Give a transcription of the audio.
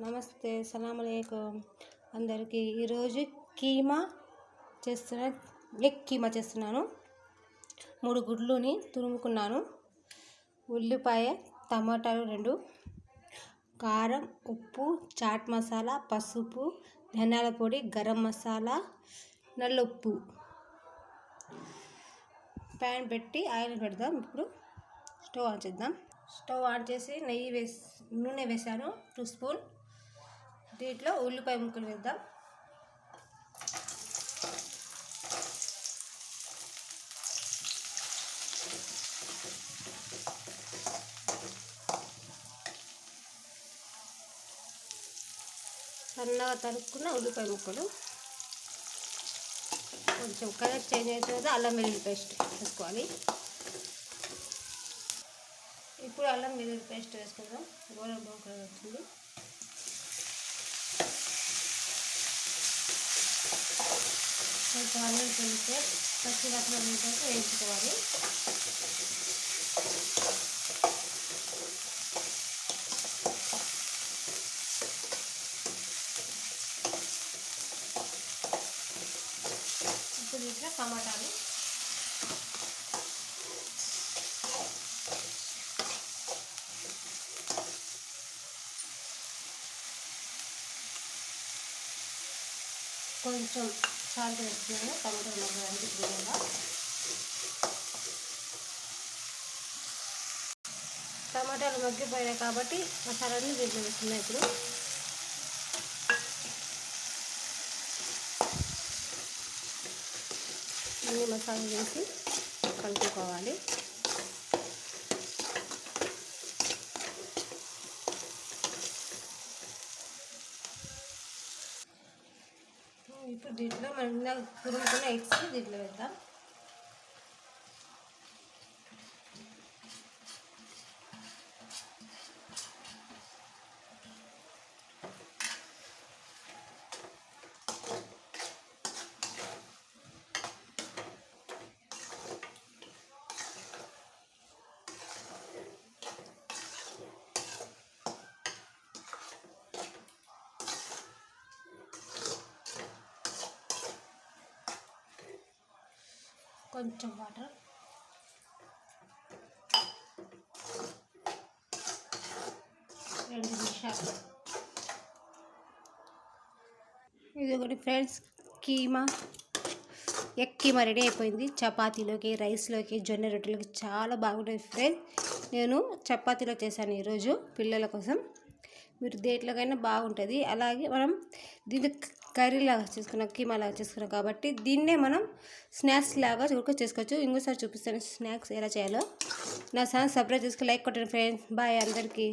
నమస్తే సలాం అలైకుం అందరికీ ఈరోజు కీమా చేస్తున్న ఎగ్ కీమా చేస్తున్నాను. మూడు గుడ్లుని తురుముకున్నాను. ఉల్లిపాయ టమాటాలు రెండు కారం ఉప్పు చాట్ మసాలా పసుపు ధనియాల పొడి గరం మసాలా నల్లొప్పు. ప్యాన్ పెట్టి ఆయిల్ పెడదాం. ఇప్పుడు స్టవ్ ఆన్ చేద్దాం. స్టవ్ ఆన్ చేసి నెయ్యి వేసి నూనె వేసాను. టూ స్పూన్ దీంట్లో ఉల్లిపాయ ముక్కలు వేద్దాం. సన్నగా తరుక్కున్న ఉల్లిపాయ ముక్కలు. కొంచెం కలర్ చేంజ్ అయిన తర్వాత అల్లం వెల్లుల్లి పేస్ట్ వేసుకోవాలి. ఇప్పుడు అల్లం వెల్లుల్లి పేస్ట్ వేసుకుందాం. గోడ బ్రౌన్ కలర్ వచ్చింది. కొంచెం అల్లం కలిస్తే పచ్చి వాసన వేసాక వేయించుకోవాలి ఇప్పుడు ఇట్లా టమాటాలు కొంచెం సాల్ట్ వేస్తున్నాను టమాటాలు మగ్గడానికి దూరంగా టమాటాలు మగ్గిపోయాయి కాబట్టి మసాలాన్ని దీంట్లో వేస్తున్నాయి ఇప్పుడు. అన్ని మసాలా వేసి కలుపుకోవాలి. ఇప్పుడు దీంట్లో మనం ఇందాక తురుముకున్న ఎగ్స్ దీంట్లో వేద్దాం కొంచెం వాటర్. రెండు నిమిషాలు. ఇది ఒకటి friends keema. Egg keema ready అయిపోయింది. చపాతీలోకి రైస్లోకి జొన్న రొట్టెలకి చాలా బాగుంటుంది ఫ్రెండ్స్. నేను చపాతీలో చేశాను ఈరోజు పిల్లల కోసం. మీరు దేంట్లోకైనా బాగుంటుంది. అలాగే మనం కర్రీ లాగా చేసుకున్నాం కీమా లాగా చేసుకున్నాం కాబట్టి దీన్నే మనం స్నాక్స్ లాగా కూడా చేసుకోవచ్చు. ఇంకోసారి చూపిస్తాను స్నాక్స్ ఎలా చేయాలో. నా ఛానల్ సబ్స్క్రైబ్ చేసుకుని లైక్ కొట్టండి ఫ్రెండ్స్. బాయ్ అందరికీ.